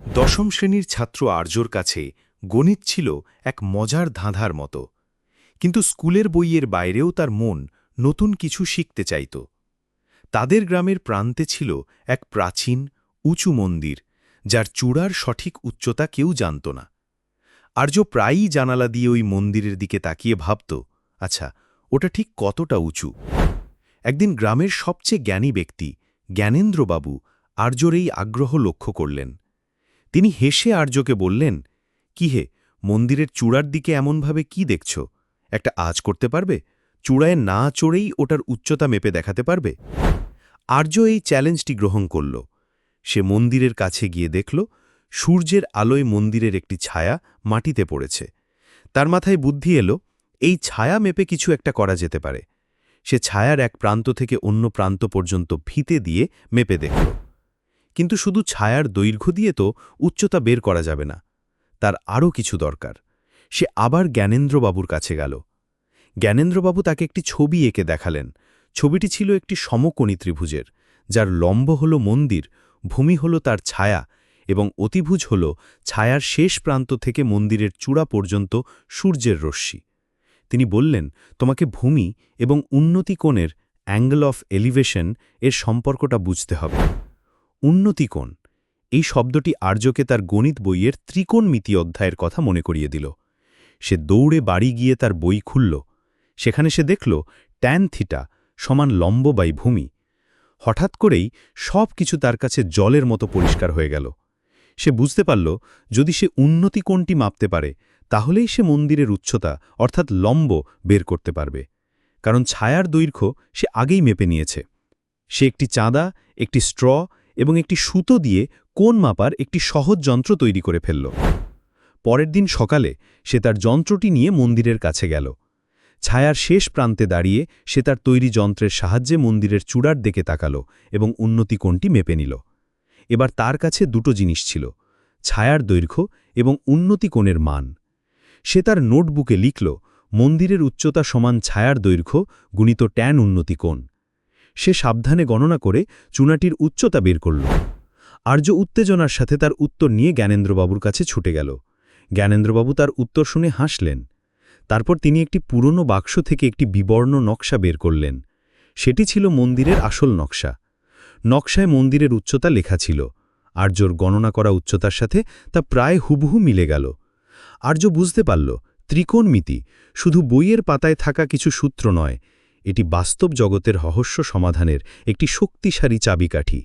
দশম শ্রেণির ছাত্র আর্যর কাছে গণিত ছিল এক মজার ধাঁধার মতো, কিন্তু স্কুলের বইয়ের বাইরেও তার মন নতুন কিছু শিখতে চাইত। তাদের গ্রামের প্রান্তে ছিল এক প্রাচীন, উঁচু মন্দির, যার চূড়ার সঠিক উচ্চতা কেউ জানত না। আর্য প্রায়ই জানালা দিয়ে ওই মন্দিরের দিকে তাকিয়ে ভাবত আচ্ছা ওটা ঠিক কতটা উঁচু? একদিন গ্রামের সবচেয়ে জ্ঞানী ব্যক্তি, জ্ঞানেন্দ্রবাবু, আর্যর এই আগ্রহ লক্ষ্য করলেন। তিনি হেসে আর্যকে বললেন, কি হে, মন্দিরের চূড়ার দিকে এমনভাবে কি দেখছ? একটা আজ করতে পারবে? চূড়ায় না চড়েই ওটার উচ্চতা মেপে দেখাতে পারবে? আর্য এই চ্যালেঞ্জটি গ্রহণ করল। সে মন্দিরের কাছে গিয়ে দেখল, সূর্যের আলোয় মন্দিরের একটি ছায়া মাটিতে পড়েছে। তার মাথায় বুদ্ধি এলো, এই ছায়া মেপে কিছু একটা করা যেতে পারে। সে ছায়ার এক প্রান্ত থেকে অন্য প্রান্ত পর্যন্ত ফিতে দিয়ে মেপে দেখল। কিন্তু শুধু ছায়ার দৈর্ঘ্য দিয়ে তো উচ্চতা বের করা যাবে না। তার আরও কিছু দরকার। সে আবার জ্ঞানেন্দ্রবাবুর কাছে গেল। জ্ঞানেন্দ্রবাবু তাকে একটি ছবি এঁকে দেখালেন। ছবিটি ছিল একটি সমকোণী ত্রিভুজের, যার লম্ব হল মন্দির, ভূমি হল তার ছায়া এবং অতিভুজ হল ছায়ার শেষ প্রান্ত থেকে মন্দিরের চূড়া পর্যন্ত সূর্যের রশ্মি। তিনি বললেন, তোমাকে ভূমি এবং উন্নতি কোণের অ্যাঙ্গেল অফ এলিভেশন এর সম্পর্কটা বুঝতে হবে। উন্নতিকোণ এই শব্দটি আর্যকে তার গণিত বইয়ের ত্রিকোণমিতি অধ্যায়ের কথা মনে করিয়ে দিল। সে দৌড়ে বাড়ি গিয়ে তার বই খুলল। সেখানে সে দেখল ট্যান থিটা সমান লম্ব বাই ভূমি। হঠাৎ করেই সব কিছু তার কাছে জলের মতো পরিষ্কার হয়ে গেল। সে বুঝতে পারল, যদি সে উন্নতি কোণটি মাপতে পারে, তাহলেই সে মন্দিরের উচ্চতা, অর্থাৎ লম্ব, বের করতে পারবে। কারণ ছায়ার দৈর্ঘ্য সে আগেই মেপে নিয়েছে। সে একটি চাঁদা, একটি স্ট্র এবং একটি সুতো দিয়ে কোন মাপার একটি সহজ যন্ত্র তৈরি করে ফেলল। পরের দিন সকালে সে তার যন্ত্রটি নিয়ে মন্দিরের কাছে গেল। ছায়ার শেষ প্রান্তে দাঁড়িয়ে সে তার তৈরি যন্ত্রের সাহায্যে মন্দিরের চূড়ার দিকে তাকাল এবং উন্নতি কোণটি মেপে নিল। এবার তার কাছে দুটো জিনিস ছিল, ছায়ার দৈর্ঘ্য এবং উন্নতি কোণের মান। সে তার নোটবুকে লিখল, মন্দিরের উচ্চতা সমান ছায়ার দৈর্ঘ্য গুণিত ট্যান উন্নতি কোণ। সে সাবধানে গণনা করে চুনাটির উচ্চতা বের করল। আর্য উত্তেজনার সাথে তার উত্তর নিয়ে জ্ঞানেন্দ্রবাবুর কাছে ছুটে গেল। জ্ঞানেন্দ্রবাবু তার উত্তর শুনে হাসলেন। তারপর তিনি একটি পুরনো বাক্স থেকে একটি বিবর্ণ নকশা বের করলেন। সেটি ছিল মন্দিরের আসল নকশা। নকশায় মন্দিরের উচ্চতা লেখা ছিল। আর্যর গণনা করা উচ্চতার সাথে তা প্রায় হুবহু মিলে গেল। আর্য বুঝতে পারল, ত্রিকোণমিতি শুধু বইয়ের পাতায় থাকা কিছু সূত্র নয় এটি বাস্তব জগতের রহস্য সমাধানের একটি শক্তিশালী চাবিকাঠি।